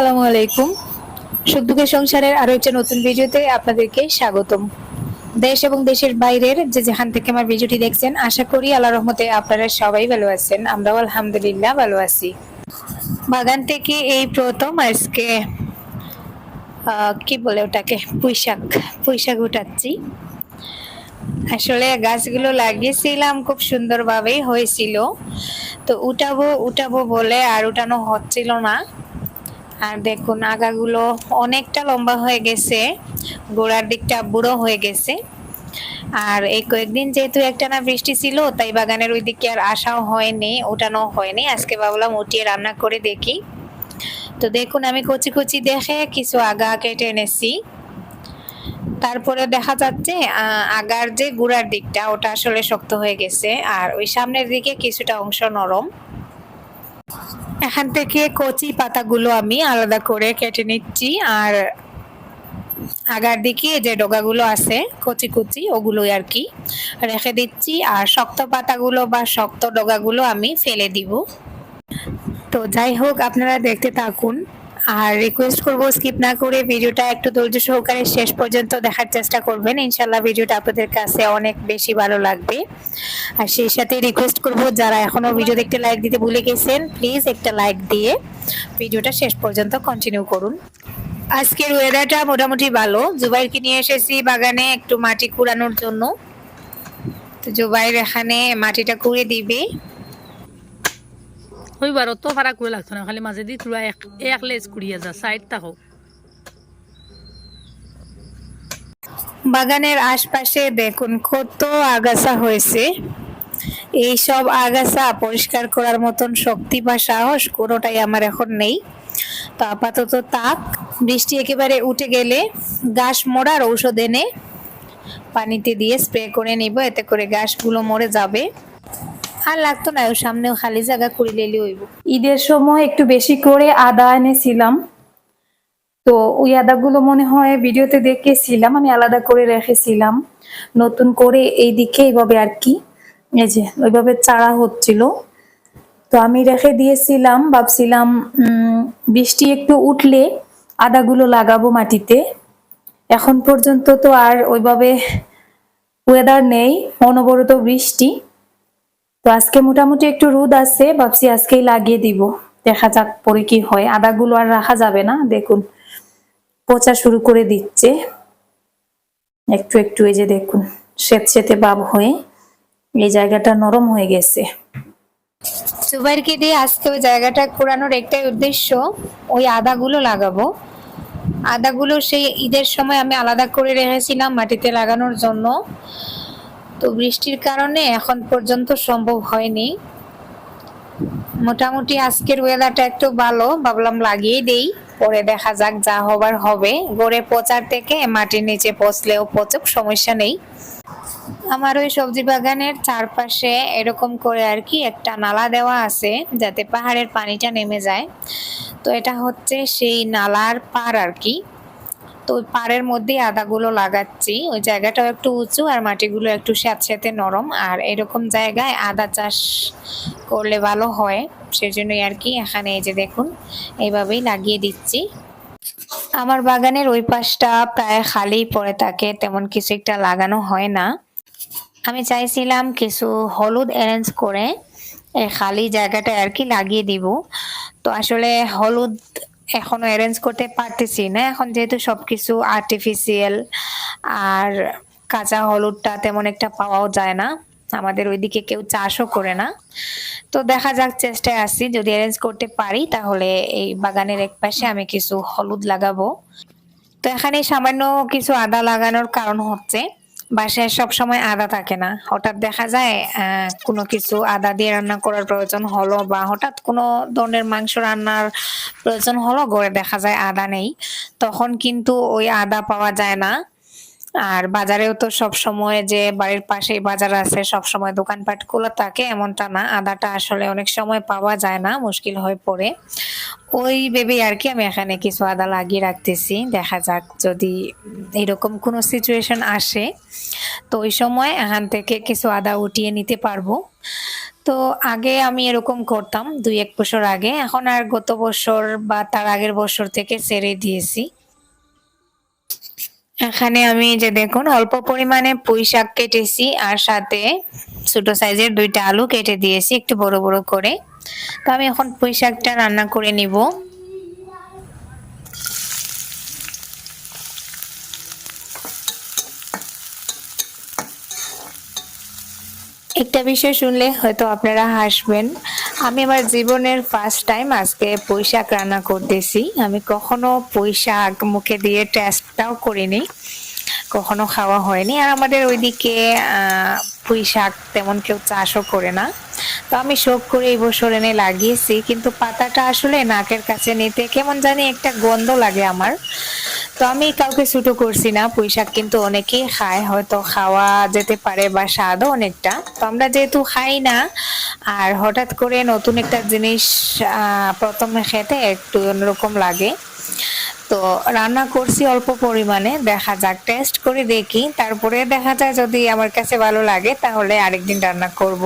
আসসালামু আলাইকুম। সুখ সংসারের আরও একটা নতুন ভিডিওতে আপনাদেরকে স্বাগতম। দেশ এবং দেশের বাইরের যে যেখান থেকে আমার ভিডিওটি দেখছেন, আশা করি আল্লাহ রহমতে আপনারা সবাই ভালো আছেন। আমরাও আলহামদুলিল্লাহ ভালো আছি। বাগান থেকে এই প্রথম আজকে কি বলে ওটাকে? পুঁইশাক পুঁইশাক উঠাচ্ছি। আসলে গাছগুলো লাগিয়েছিলাম, খুব সুন্দরভাবেই হয়েছিল। তো উঠাবো উঠাবো বলে আর উঠানো হচ্ছিল না। আর দেখুন আগাগুলো অনেকটা লম্বা হয়ে গেছে, গোড়ার দিকটা বুড়ো হয়ে গেছে। আর এই কয়েকদিন যেহেতু একটানা বৃষ্টি ছিল, তাই বাগানের ওই দিকে আর আসাও হয়নি ওঠানো হয়নি। আজকে ভাবলাম উঠিয়ে রান্না করে দেখি। তো দেখুন আমি কচি কচি দেখে কিছু আগা কেটে এনেছি। তারপরে দেখা যাচ্ছে আগার যে গুড়ার দিকটা, ওটা আসলে শক্ত হয়ে গেছে। আর ওই সামনের দিকে কিছুটা অংশ নরম। এখান থেকে কচি পাতাগুলো আমি আলাদা করে কেটে নিচ্ছি আর আগার দিকে যে ডগাগুলো আছে, কচি কচি, ওগুলোই আর কি রেখে দিচ্ছি। আর শক্ত পাতাগুলো বা শক্ত ডগাগুলো আমি ফেলে দিব। তো যাই হোক, আপনারা দেখতে থাকুন। আর রিকোয়েস্ট করব স্কিপ না করে ভিডিওটা একটু ধৈর্য সহকারে শেষ পর্যন্ত দেখার চেষ্টা করবেন। ইনশাল্লাহ ভিডিওটা আপনাদের কাছে অনেক বেশি ভালো লাগবে। আর সেই সাথে রিকোয়েস্ট করব, যারা এখনও ভিডিও দেখতে লাইক দিতে ভুলে গেছেন প্লিজ একটা লাইক দিয়ে ভিডিওটা শেষ পর্যন্ত কন্টিনিউ করুন। আজকের ওয়েদারটা মোটামুটি ভালো। জুবাইরকে নিয়ে এসেছি বাগানে একটু মাটি কুড়ানোর জন্য। তো জুবাইর এখানে মাটিটা কুড়ে দিবে। ওইবার তো ফারাক করে লাগতো না, খালি মাঝে দিয়ে তুলা এক এক লেজ কুড়িয়ে যা বাগানের আশপাশে দেখুন কত আগাছা হয়েছে। এই সব আগাছা পরিষ্কার করার মতন শক্তি বা সাহস কোনোটাই আমার এখন নেই। তো আপাতত তাক, বৃষ্টি একেবারে উঠে গেলে গাছ মরার ঔষধ এনে পানিতে দিয়ে স্প্রে করে নিব, এতে করে গাছগুলো মরে যাবে। আর লাগতো না সামনেও খালি জায়গা কুড়ি লেলি হইব। ঈদের সময় একটু বেশি করে আদা এনেছিলাম। তো ওই আদাগুলো মনে হয় ভিডিওতে দেখেছিলাম, আমি আলাদা করে রেখেছিলাম। নতুন করে এই দিকে এইভাবে আর কি, এই যে ওইভাবে চারা হচ্ছিল। তো আমি রেখে দিয়েছিলাম, ভাবছিলাম বৃষ্টি একটু উঠলে আদাগুলো লাগাবো মাটিতে। এখন পর্যন্ত তো আর ওইভাবে ওয়েদার নেই, অনবরত বৃষ্টি। তো আজকে মোটামুটি একটু রোদ আছে, ভাবছি আজকেই লাগিয়ে দিব। দেখা যাক পরে কি হয়। আদাগুলো আর রাখা যাবে না, দেখুন। পচা শুরু করে দিচ্ছে। একটু একটু এই যে দেখুন সেতে ভাব হয়ে এই জায়গাটা নরম হয়ে গেছে। জুবাইরকে দিয়ে আজকে ওই জায়গাটা কুড়ানোর একটাই উদ্দেশ্য, ওই আদাগুলো লাগাবো। আদাগুলো সেই ঈদের সময় আমি আলাদা করে রেখেছিলাম মাটিতে লাগানোর জন্য। তো বৃষ্টির কারণে এখন পর্যন্ত সম্ভব হয়নি। মোটামুটি আজকের ওয়েদারটা একটু ভালো, ভাবলাম লাগিয়ে দেই। পরে দেখা যাক যা হবার হবে। গড়ে পচার থেকে মাটির নিচে পচলেও পচুক, সমস্যা নেই। আমার ওই সবজি বাগানের চারপাশে এরকম করে আর কি একটা নালা দেওয়া আছে, যাতে পাহাড়ের পানিটা নেমে যায়। তো এটা হচ্ছে সেই নালার পার আর কি। তো পাড়ের মধ্যে আদাগুলো লাগাচ্ছি। ওই জায়গাটাও একটু উঁচু আর মাটিগুলো একটু স্যাঁতস্যাঁতে নরম। আর এরকম জায়গায় আদা চাষ করলে ভালো হয়। সেজন্যই আর কি এখানে এই যে দেখুন, এইভাবেই লাগিয়ে দিচ্ছি। আমার বাগানের ওই পাশটা প্রায় খালি পড়ে থাকে, তেমন কিছু একটা লাগানো হয় না। আমি চাইছিলাম কিছু হলুদ অ্যারেঞ্জ করে এই খালি জায়গাটা আর কি লাগিয়ে দিব। তো আসলে হলুদ এখনও অ্যারেঞ্জ করতে পারতেছি না। এখন যেহেতু সবকিছু আর্টিফিশিয়াল আর কাঁচা হলুদটা তেমন একটা পাওয়াও যায় না। আমাদের ওইদিকে কেউ চাষও করে না। তো দেখা যাক, চেষ্টায় আছি। যদি অ্যারেঞ্জ করতে পারি, তাহলে এই বাগানের এক পাশে আমি কিছু হলুদ লাগাবো। তো এখানে সামান্য কিছু আদা লাগানোর কারণ হচ্ছে বাসায় সব সময় আদা থাকে না। হঠাৎ দেখা যায় কোনো কিছু আদা দিয়ে রান্না করার প্রয়োজন হলো বা হঠাৎ কোনো ধরনের মাংস রান্নার প্রয়োজন হলো ঘরে দেখা যায় আদা নেই। তখন কিন্তু ওই আদা পাওয়া যায় না। আর বাজারেও তো সব সময় যে বাড়ির পাশেই বাজার আছে, সব সময় দোকানপাট খোলা থাকে, এমনটা না। আদাটা আসলে অনেক সময় পাওয়া যায় না, মুশকিল হয়ে পড়ে। ওই ভেবে আর কি আমি এখানে কিছু আদা লাগিয়ে রাখতেছি। দেখা যাক যদি এরকম কোনো সিচুয়েশন আসে, তো ওই সময় এখান থেকে কিছু আদা উঠিয়ে নিতে পারব। তো আগে আমি এরকম করতাম, দুই এক বছর আগে। এখন আর গত বছর বা তার আগের বছর থেকে ছেড়ে দিয়েছি। এখানে আমি যে দেখুন, অল্প পরিমাণে পুঁই শাক কেটেছি আর সাথে ছোট সাইজের দুইটা আলু কেটে দিয়েছি একটু বড় বড় করে। তো আমি এখন পুঁই শাকটা রান্না করে নিব। একটা বিষয় শুনলে হয়তো আপনারা হাসবেন। আমি আমার জীবনের ফার্স্ট টাইম আজকে পয়সা রান্না করতেছি। আমি কখনো পয়সা মুখে দিয়ে টেস্টটাও করিনি। কখনো খাওয়া হয়নি। আর আমাদের ওইদিকে পুঁই শাক তেমন কেউ চাষও করে না। তো আমি শোক করে এই বছর এনে লাগিয়েছি, কিন্তু পাতাটা আসলে নাকের কাছে নিতে কেমন জানি একটা গন্ধ লাগে আমার। তো আমি কাউকে ছুটো করছি না পুঁই শাক কিন্তু অনেকেই খায়, হয়তো খাওয়া যেতে পারে বা স্বাদও অনেকটা। তো আমরা যেহেতু খাই না, আর হঠাৎ করে নতুন একটা জিনিস প্রথমে খেতে একটু অন্যরকম লাগে। তো রান্না করছি অল্প পরিমাণে, দেখা যাক টেস্ট করে দেখি। তারপরে দেখা যায় যদি আমার কাছে ভালো লাগে, তাহলে আরেকদিন রান্না করব।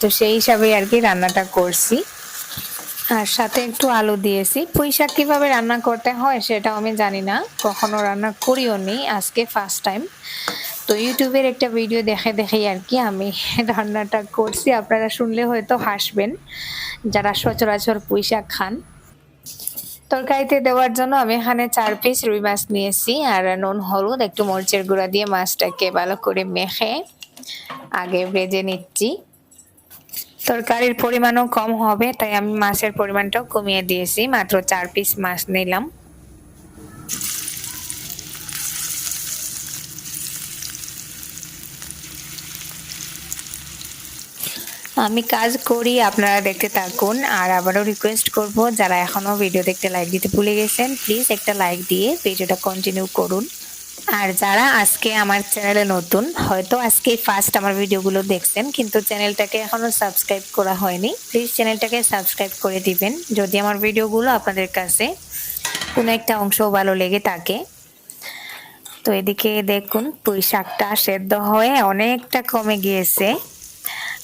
তো সেই হিসাবে আর কি রান্নাটা করছি। আর সাথে একটু আলু দিয়েছি। পুঁই শাক কীভাবে রান্না করতে হয় সেটাও আমি জানি না। কখনো রান্না করিও নি, আজকে ফার্স্ট টাইম তো ইউটিউবের একটা ভিডিও দেখে দেখেই আর কি আমি রান্নাটা করছি। আপনারা শুনলে হয়তো হাসবেন, যারা সচরাচর পুঁই শাক খান। তরকারিতে দেওয়ার জন্য আমি এখানে চার পিস রুই মাছ নিয়েছি আর নুন, হলুদ, একটু মরিচের গুঁড়া দিয়ে মাছটাকে ভালো করে মেখে আগে ভেজে নিচ্ছি। তরকারির পরিমাণও কম হবে, তাই আমি মাছের পরিমাণটাও কমিয়ে দিয়েছি, মাত্র চার পিস মাছ নিলাম। আমি কাজ করি, আপনারা দেখতে থাকুন। আর আবারও রিকোয়েস্ট করব, যারা এখনও ভিডিও দেখতে লাইক দিতে ভুলে গেছেন প্লিজ একটা লাইক দিয়ে ভিডিওটা কন্টিনিউ করুন। আর যারা আজকে আমার চ্যানেলে নতুন, হয়তো আজকে ফার্স্ট আমার ভিডিওগুলো দেখছেন, কিন্তু চ্যানেলটাকে এখনও সাবস্ক্রাইব করা হয়নি প্লিজ চ্যানেলটাকে সাবস্ক্রাইব করে দিবেন। যদি আমার ভিডিওগুলো আপনাদের কাছে কোনো একটা অংশ ভালো লেগে থাকে, তো এদিকে দেখুন, পুঁই শাকটা সেদ্ধ হয়ে অনেকটা কমে গিয়েছে।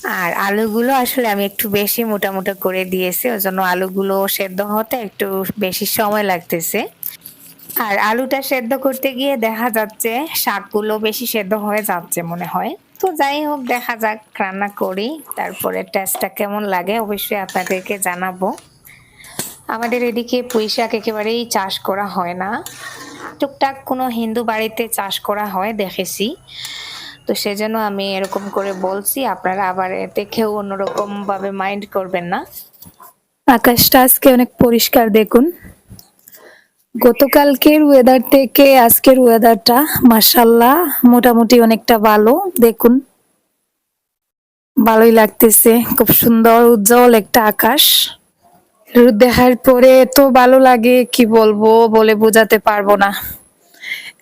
আর আলুগুলো আসলে আমি একটু বেশি মোটা মোটা করে দিয়েছি ওই জন্য আলুগুলো সেদ্ধ হতে একটু বেশি সময় লাগতেছে। আর আলুটা সেদ্ধ করতে গিয়ে দেখা যাচ্ছে শাকগুলো বেশি সেদ্ধ হয়ে যাচ্ছে মনে হয়। তো যাই হোক, দেখা যাক, রান্না করি, তারপরে টেস্টটা কেমন লাগে অবশ্যই আপনাদেরকে জানাব। আমাদের এদিকে পুঁই শাক একেবারেই চাষ করা হয় না। টুকটাক কোনো হিন্দু বাড়িতে চাষ করা হয়, দেখেছি। তো সেজন্য আমি এরকম করে বলছি, আপনারা আবার দেখেও অন্যরকম ভাবে মাইন্ড করবেন না। আকাশটা আজকে অনেক পরিষ্কার, দেখুন। গতকালকের ওয়েদার থেকে আজকের ওয়েদারটা মাসাল্লাহ মোটামুটি অনেকটা ভালো, দেখুন। ভালোই লাগতেছে, খুব সুন্দর, উজ্জ্বল একটা আকাশ। রোদ দেখার পরে এত ভালো লাগে, কি বলব, বলে বোঝাতে পারব না।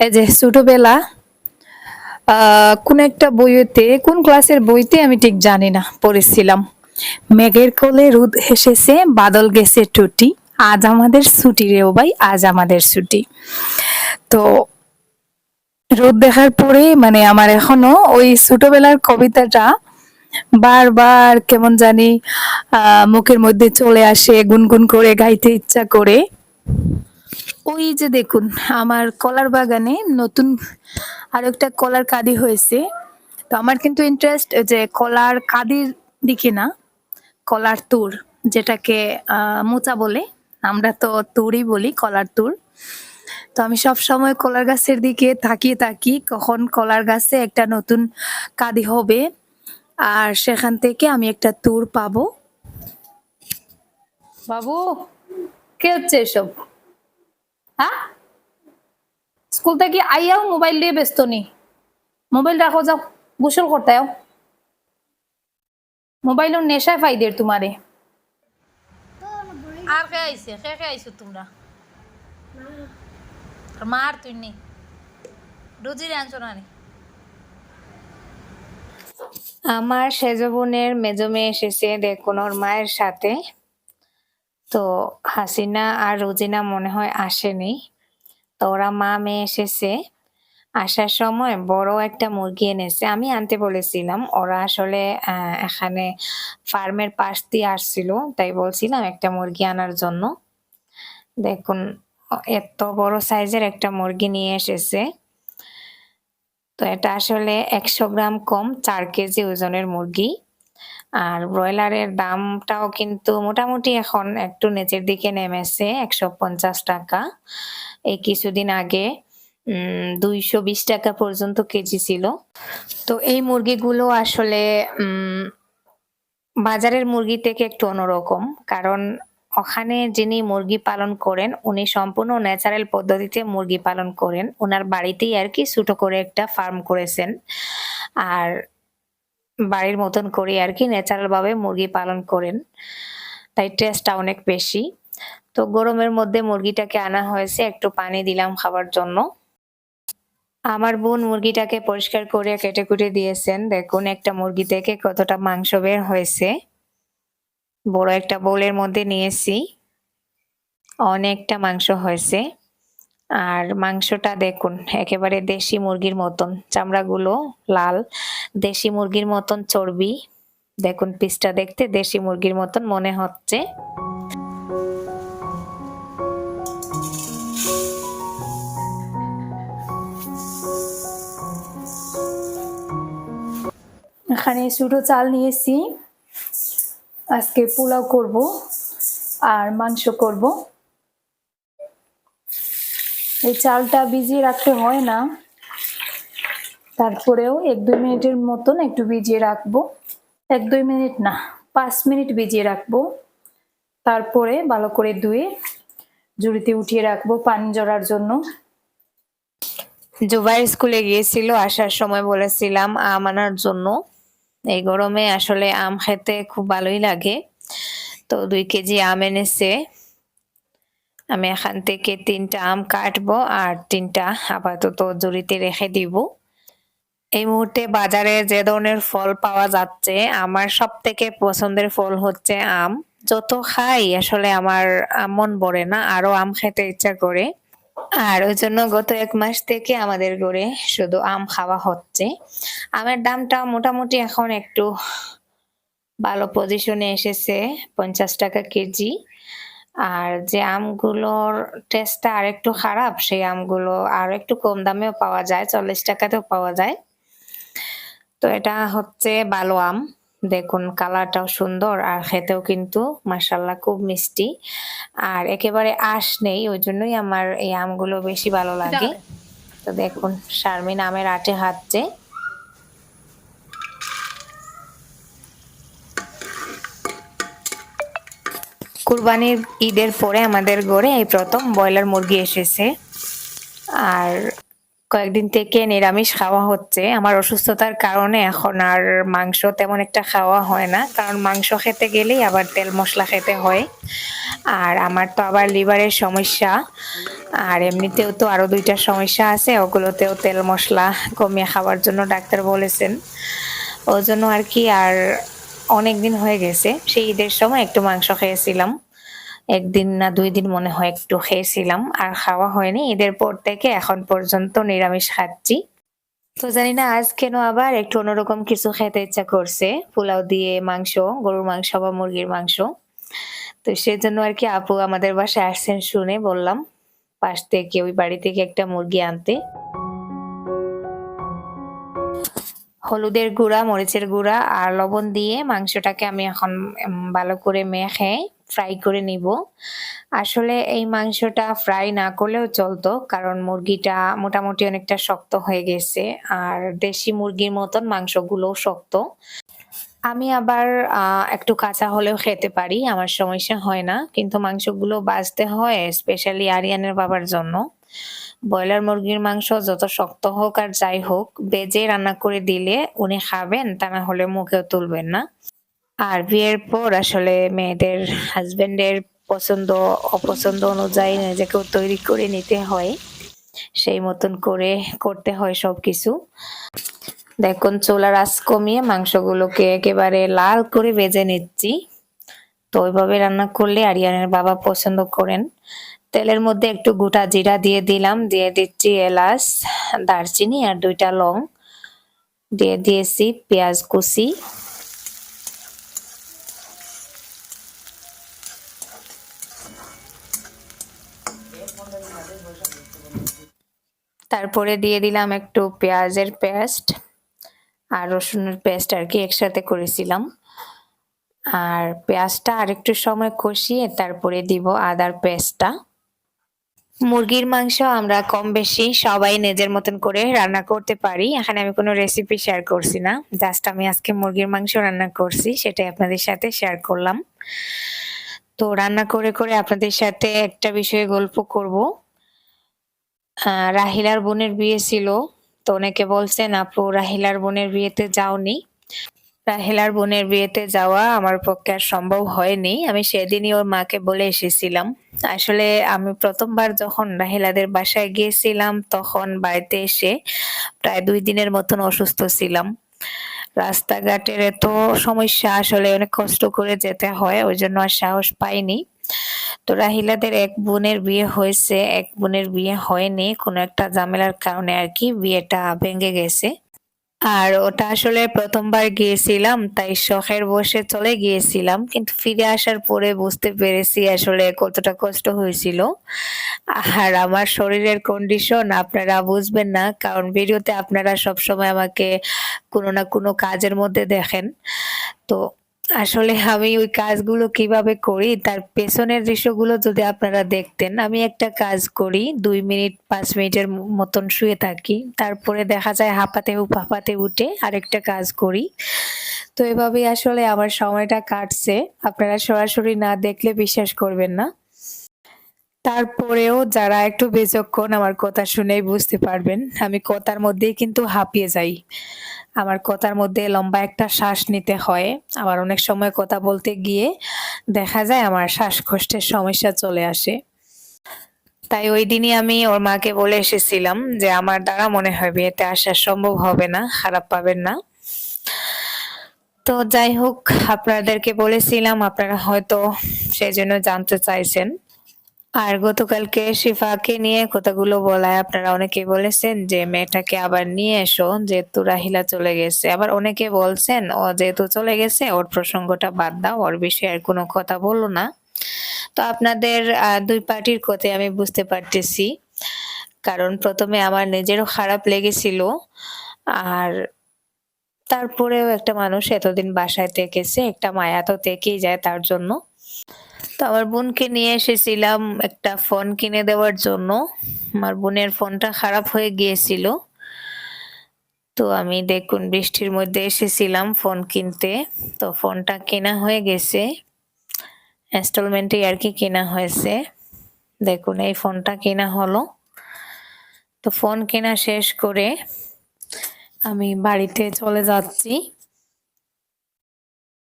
এই যে ছোটবেলা কোন একটা বইতে, কোন ক্লাসের বইতে আমি ঠিক জানি না, পড়েছিলাম। মেঘের কোলে রোদ হেসেছে, বাদল গেছে টুটি আজ আমাদের ছুটি রে ও ভাই, আজ আমাদের ছুটি। তো রোদ দেখার পরে মানে আমার এখনও ওই ছোটবেলার কবিতাটা বারবার কেমন জানি মুখের মধ্যে চলে আসে, গুনগুন করে, গাইতে ইচ্ছা করে। ওই যে দেখুন, আমার কলার বাগানে নতুন আর একটা কলার কাদি হয়েছে। তো আমার কিন্তু ইন্টারেস্ট যে কলার কাদির দিকে না, কলার তুর, যেটাকে মোচা বলে। আমরা তো তুরই বলি, কলার তুর। তো আমি সব সময় কলার গাছের দিকে তাকিয়ে থাকি, কখন কলার গাছে একটা নতুন কাদি হবে। আর সেখান থেকে আমি একটা তুর পাবো। বাবু, কে হচ্ছে এসব? হ্যাঁ? স্কুল থেকে আইয়াও মোবাইল দিয়ে ব্যস্ত নি। মোবাইল রাখো যাও গোসল করতে যাও মোবাইলের নেশায় ফাইদের তোমারে আর কে আইছে? কে কে আইছো তোমরা? মার তুই নি। রুজির আনছো না নি? আমার সেজ বোনের মেজো মেয়ে এসেছে দেখুন ওর মায়ের সাথে। তো হাসিনা আর রোজিনা মনে হয় আসেনি। তো ওরা মা মেয়ে এসেছে, আসার সময় বড় একটা মুরগি এনেছে। আমি আনতে বলেছিলাম, ওরা আসলে এখানে ফার্মের পাশ দিয়ে আসছিল, তাই বলছিলাম একটা মুরগি আনার জন্য। দেখুন, এত বড় সাইজের একটা মুরগি নিয়ে এসেছে। তো এটা আসলে একশো গ্রাম কম, চার কেজি ওজনের মুরগি। আর ব্রয়লারের দামটাও কিন্তু মোটামুটি এখন একটু নিচের দিকে নেমেছে, একশো পঞ্চাশ টাকা। এই কিছুদিন আগে দুইশো বিশ টাকা পর্যন্ত কেজি ছিল। তো এই মুরগিগুলো আসলে বাজারের মুরগি থেকে একটু অন্যরকম। কারণ ওখানে যিনি মুরগি পালন করেন, উনি সম্পূর্ণ ন্যাচারাল পদ্ধতিতে মুরগি পালন করেন। ওনার বাড়িতেই আর কি ছোট করে একটা ফার্ম করেছেন। আর বাড়ির মতন করে আর কি ন্যাচারাল ভাবে মুরগি পালন করেন। তাই টেস্টটা অনেক বেশি। তো গরমের মধ্যে মুরগিটাকে আনা হয়েছে, একটু পানি দিলাম খাবার জন্য। আমার বোন মুরগিটাকে পরিষ্কার করে কেটে কুটে দিয়েছেন। দেখুন একটা মুরগি থেকে কতটা মাংস বের হয়েছে। বড় একটা বোলের মধ্যে নিয়েছি। অনেকটা মাংস হয়েছে। আর মাংসটা দেখুন, একেবারে দেশি মুরগির মতন। চামড়াগুলো লাল, দেশি মুরগির মতন চর্বি। দেখুন, পিসটা দেখতে দেশি মুরগির মতন মনে হচ্ছে। এখানে ছোটো চাল নিয়েছি। আজকে পোলাও করব আর মাংস করব। এই চালটা ভিজিয়ে রাখতে হয় না। তারপরেও এক দুই মিনিটের মতন একটু ভিজিয়ে রাখব। এক দুই মিনিট না, পাঁচ মিনিট ভিজিয়ে রাখব। তারপরে ভালো করে ধুয়ে জুড়িতে উঠিয়ে রাখব পানি জড়ার জন্য। জুবাই স্কুলে গিয়েছিল, আসার সময় বলেছিলাম, আম আনার জন্য। এই গরমে আসলে আম খেতে খুব ভালোই লাগে। তো দুই কেজি আম এনেছে। আমি এখান থেকে তিনটা আম কাটবো আর তিনটা আপাতত জুড়িতে রেখে দিব। এই মুহূর্তে বাজারে যে ধরনের ফল পাওয়া যাচ্ছে, আমার সব থেকে পছন্দের ফল হচ্ছে আম। যত খাই আসলে আমার আম মন ভরে না আরও আম খেতে ইচ্ছা করে। আর ওই জন্য গত এক মাস থেকে আমাদের ঘরে শুধু আম খাওয়া হচ্ছে। আমের দামটা মোটামুটি এখন একটু ভালো পজিশনে এসেছে, পঞ্চাশ টাকা কেজি। আর যে আমগুলোর টেস্টটা আর একটু খারাপ, সেই আমগুলো আর একটু কম দামেও পাওয়া যায়, চল্লিশ টাকাতেও পাওয়া যায়। তো এটা হচ্ছে ভালো আম। দেখুন কালারটাও সুন্দর আর খেতেও কিন্তু মাসাল্লাহ খুব মিষ্টি। আর একেবারে আঁশ নেই ওই জন্যই আমার এই আমগুলো বেশি ভালো লাগে। তো দেখুন শারমিন আমের আটে হাঁটছে। কুরবানির ঈদের পরে আমাদের ঘরে এই প্রথম ব্রয়লার মুরগি এসেছে। আর কয়েকদিন থেকে নিরামিষ খাওয়া হচ্ছে। আমার অসুস্থতার কারণে এখন আর মাংস তেমন একটা খাওয়া হয় না। কারণ মাংস খেতে গেলেই আবার তেল মশলা খেতে হয়। আর আমার তো আবার লিভারের সমস্যা। আর এমনিতেও তো আরও দুইটা সমস্যা আছে। ওগুলোতেও তেল মশলা কমিয়ে খাওয়ার জন্য ডাক্তার বলেছেন। ওই জন্য আর কি আর অনেক দিন হয়ে গেছে। সেই ঈদের সময় একটু মাংস খেয়েছিলাম। একদিন না দুই দিন মনে হয় একটু খেয়েছিলাম, আর খাওয়া হয়নি। ঈদের পর থেকে এখন পর্যন্ত নিরামিষ খাচ্ছি। তো জানি না আজ কেন আবার একটু অন্যরকম কিছু খেতে ইচ্ছা করছে। পোলাও দিয়ে মাংস, গরুর মাংস বা মুরগির মাংস। তো সেজন্য আর কি আপু আমাদের বাসায় আসছেন শুনে বললাম, পাশ থেকে, ওই বাড়ি থেকে একটা মুরগি আনতে। হলুদের গুঁড়া, মরিচের গুঁড়া আর লবণ দিয়ে মাংসটাকে আমি এখন ভালো করে মেখে ফ্রাই করে নিব। আসলে এই মাংসটা ফ্রাই না করলেও চলতো, কারণ মুরগিটা মোটামুটি অনেকটা শক্ত হয়ে গেছে, আর দেশি মুরগির মতন মাংসগুলোও শক্ত। আমি আবার একটু কাঁচা হলেও খেতে পারি, আমার সমস্যা হয় না, কিন্তু মাংসগুলো বাজতে হয় স্পেশালি আরিয়ানের বাবার জন্য। ব্রয়লার মুরগির মাংস যত শক্ত হোক আর যাই হোক বেজে রান্না করে দিলে উনি খাবেন, তা না হলে মুখেও তুলবেন না। আর বিয়ের পর আসলে মেয়েদের হাজবেন্ডের পছন্দ, অপছন্দ অনুযায়ী নিজেকেও তৈরি করে নিতে হয়। সেই মতন করে করতে হয় সব কিছু দেখুন, চুলার আঁচ কমিয়ে মাংসগুলোকে একেবারে লাল করে ভেজে নিচ্ছি। তো ওইভাবে রান্না করলে আরিয়ানের বাবা পছন্দ করেন। তেলের মধ্যে একটু গোটা জিরা দিয়ে দিলাম। দিয়ে দিচ্ছি এলাচ, দারচিনি আর দুইটা লং। দিয়ে দিয়েছি পেঁয়াজ কুচি। তারপরে দিয়ে দিলাম একটু পেঁয়াজের পেস্ট আর রসুনের পেস্ট আর কি একসাথে করেছিলাম। আর পেঁয়াজটা আরেকটু সময় কষিয়ে তারপরে দিব আদার পেস্টটা। মুরগির মাংস আমরা কম বেশি সবাই নিজের মতন করে রান্না করতে পারি। এখানে আমি কোনো রেসিপি শেয়ার করছি না। জাস্ট আমি আজকে মুরগির মাংস রান্না করছি, সেটাই আপনাদের সাথে শেয়ার করলাম। তো রান্না করে করে আপনাদের সাথে একটা বিষয়ে গল্প করব। রাহিলার বোনের বিয়ে ছিল। তো অনেকে বলছেন, আপু, রাহিলার বোনের বিয়েতে যাওনি। রাহেলার বোনের বিয়েতে যাওয়া আমার পক্ষে আর সম্ভব হয়নি। আমি সেদিনই ওর মাকে বলে এসেছিলাম। আসলে আমি প্রথমবার যখন রাহেলাদের বাসায় গিয়েছিলাম, তখন বাড়িতে এসে প্রায় দুই দিনের মতন অসুস্থ ছিলাম। রাস্তাঘাটের এত সমস্যা, আসলে অনেক কষ্ট করে যেতে হয়, ওই জন্য আর সাহস পাইনি। তো রাহিলাদের এক বোনের বিয়ে হয়েছে, এক বোনের বিয়ে হয়নি, কোনো একটা ঝামেলার কারণে আর কি বিয়েটা ভেঙে গেছে। আর ওটা আসলে প্রথমবার গিয়েছিলাম, তাই শখের বসে চলে গিয়েছিলাম, কিন্তু ফিরে আসার পরে বুঝতে পেরেছি আসলে কতটা কষ্ট হয়েছিল। আর আমার শরীরের কন্ডিশন আপনারা বুঝবেন না, কারণ ভিডিওতে আপনারা সব সময় আমাকে কোনো না কোনো কাজের মধ্যে দেখেন। তো আসলে আমি ওই কাজগুলো কীভাবে করি, তার পেছনের দৃশ্যগুলো যদি আপনারা দেখতেন, আমি একটা কাজ করি, দুই মিনিট, পাঁচ মিনিটের মতন শুয়ে থাকি। তারপরে দেখা যায় হাঁপাতে হাঁপাতে উঠে আরেকটা কাজ করি। তো এভাবেই আসলে আমার সময়টা কাটছে। আপনারা সরাসরি না দেখলে বিশ্বাস করবেন না। তারপরেও যারা একটু বেচক্ষণ আমার কথা শুনেই বুঝতে পারবেন। আমি কথার মধ্যেই কিন্তু হাঁপিয়ে যাই। আমার কথার মধ্যে লম্বা একটা শ্বাস নিতে হয়। আবার অনেক সময় কথা বলতে গিয়ে দেখা যায় আমার শ্বাসকষ্টের সমস্যা চলে আসে। তাই ওই দিনই আমি ওর মাকে বলে এসেছিলাম যে, আমার দ্বারা মনে হয় বিয়েতে আসা সম্ভব হবে না, খারাপ পাবেন না। তো যাই হোক, আপনাদেরকে বলেছিলাম, আপনারা হয়তো সেই জন্য জানতে চাইছেন। আর গতকালকে শিফাকে নিয়ে কথাগুলো বলায় আপনারা অনেকে বলেছেন যে, মেয়েটাকে আবার নিয়ে এসো, যেহেতু রাহিলা চলে গেছে। আবার অনেকে বলছেন, ও যেহেতু চলে গেছে, ওর প্রসঙ্গটা বাদ দাও, ওর বিষয়ে আর কোনো কথা বলো না। তো আপনাদের দুই পার্টির কথাই আমি বুঝতে পারতেছি। কারণ প্রথমে আমার নিজেরও খারাপ লেগেছিল, আর তারপরেও একটা মানুষ এতদিন বাসায় থেকেছে, একটা মায়া তো থেকেই যায় তার জন্য। তো আমার বোনকে নিয়ে এসেছিলাম একটা ফোন কিনে দেওয়ার জন্য। আমার বোনের ফোনটা খারাপ হয়ে গিয়েছিল। তো আমি দেখুন বৃষ্টির মধ্যে এসেছিলাম ফোন কিনতে। তো ফোনটা কেনা হয়ে গেছে। ইনস্টলমেন্টে আর কি কেনা হয়েছে। দেখুন এই ফোনটা কেনা হলো। তো ফোন কেনা শেষ করে আমি বাড়িতে চলে যাচ্ছি।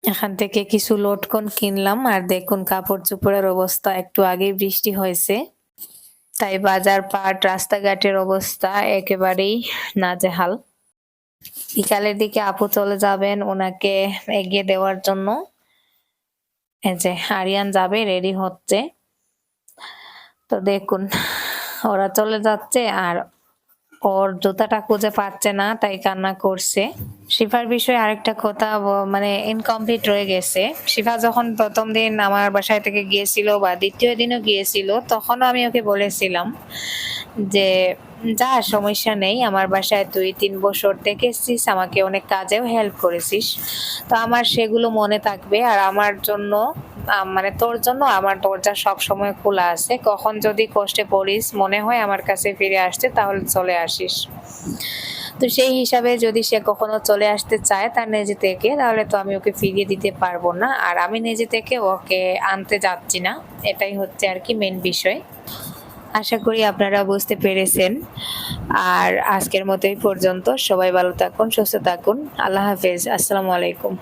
এখান থেকে কিছু লোটকন কিনলাম আর দেখুন কাপড় চোপড়ের অবস্থা, একটু আগেই বৃষ্টি হয়েছে। তাই বাজার পাট, রাস্তাঘাটের অবস্থা একেবারেই নাজেহাল। বিকালের দিকে আপু চলে যাবেন ওনাকে এগিয়ে দেওয়ার জন্য। এই যে আরিয়ান যাবে, রেডি হচ্ছে। তো দেখুন, ওরা চলে যাচ্ছে আর ওর জুতাটা খুঁজে পাচ্ছে না, তাই কান্না করছে। শিফার বিষয়ে আরেকটা কথা মানে ইনকমপ্লিট রয়ে গেছে। শিফা যখন প্রথম দিন আমার বাসায় থেকে গিয়েছিল বা দ্বিতীয় দিনও গিয়েছিল, তখনও আমি ওকে বলেছিলাম যে যা সমস্যা নেই, আমার বাসায় তুই তিন বছর থেকেছিস আমাকে অনেক কাজেও হেল্প করেছিস। তো আমার সেগুলো মনে থাকবে আর আমার জন্য মানে তোর জন্য আমার দরজা সব সময় খোলা আছে। কখন যদি কষ্টে পড়িস, মনে হয় আমার কাছে ফিরে আসতে, তাহলে চলে আসিস। তো সেই হিসাবে যদি সে কখনো চলে আসতে চায় তার নিজে থেকে, তাহলে তো আমি ওকে ফিরিয়ে দিতে পারব না। আর আমি নিজে থেকে ওকে আনতে যাচ্ছি না। এটাই হচ্ছে আর কি মেন বিষয়। আশা করি আপনারা বুঝতে পেরেছেন। আর আজকের মতোই পর্যন্ত। সবাই ভালো থাকুন, সুস্থ থাকুন। আল্লাহ হাফেজ। আসসালামু আলাইকুম।